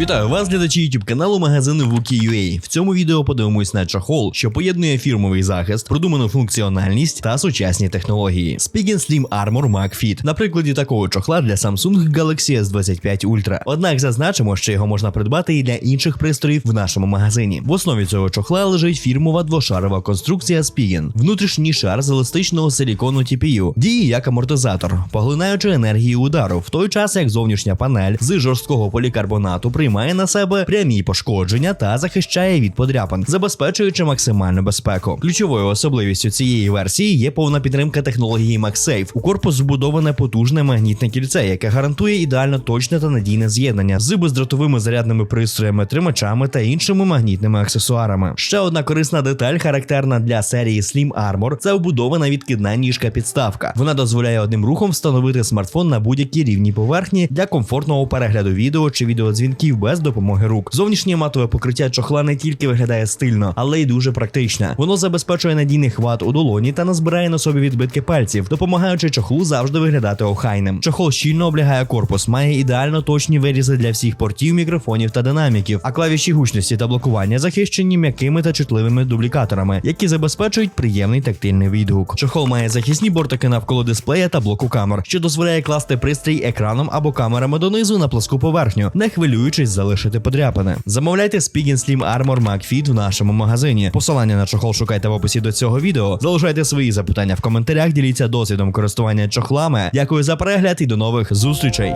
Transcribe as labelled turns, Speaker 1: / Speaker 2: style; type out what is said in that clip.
Speaker 1: Вітаю вас, глядачі YouTube каналу магазину Wookie.ua. В цьому відео подивимось на чохол, що поєднує фірмовий захист, продуману функціональність та сучасні технології. Spigen Slim Armor Mag Fit на прикладі такого чохла для Samsung Galaxy S25 Ultra. Однак зазначимо, що його можна придбати і для інших пристроїв в нашому магазині. В основі цього чохла лежить фірмова двошарова конструкція Spigen. Внутрішній шар з еластичного силікону TPU діє як амортизатор, поглинаючи енергію удару, в той час як зовнішня панель з жорсткого полікарбонату приймає на себе прямі пошкодження та захищає від подряпин, забезпечуючи максимальну безпеку. Ключовою особливістю цієї версії є повна підтримка технології MagSafe. У корпус вбудоване потужне магнітне кільце, яке гарантує ідеально точне та надійне з'єднання з бездротовими зарядними пристроями, тримачами та іншими магнітними аксесуарами. Ще одна корисна деталь, характерна для серії Slim Armor, це вбудована відкидна ніжка підставка. Вона дозволяє одним рухом встановити смартфон на будь-якій рівній поверхні для комфортного перегляду відео чи відеодзвінків без допомоги рук. Зовнішнє матове покриття чохла не тільки виглядає стильно, але й дуже практичне. Воно забезпечує надійний хват у долоні та не збирає на собі відбитки пальців, допомагаючи чохлу завжди виглядати охайним. Чохол щільно облягає корпус, має ідеально точні вирізи для всіх портів, мікрофонів та динаміків, а клавіші гучності та блокування захищені м'якими та чутливими дублікаторами, які забезпечують приємний тактильний відгук. Чохол має захисні бортики навколо дисплея та блоку камер, що дозволяє класти пристрій екраном або камерами донизу на пласку поверхню, не хвилюючись залишити подряпини. Замовляйте Spigen Slim Armor Mag в нашому магазині. Посилання на чохол шукайте в описі до цього відео. Залишайте свої запитання в коментарях, діліться досвідом користування чохлами. Дякую за перегляд і до нових зустрічей.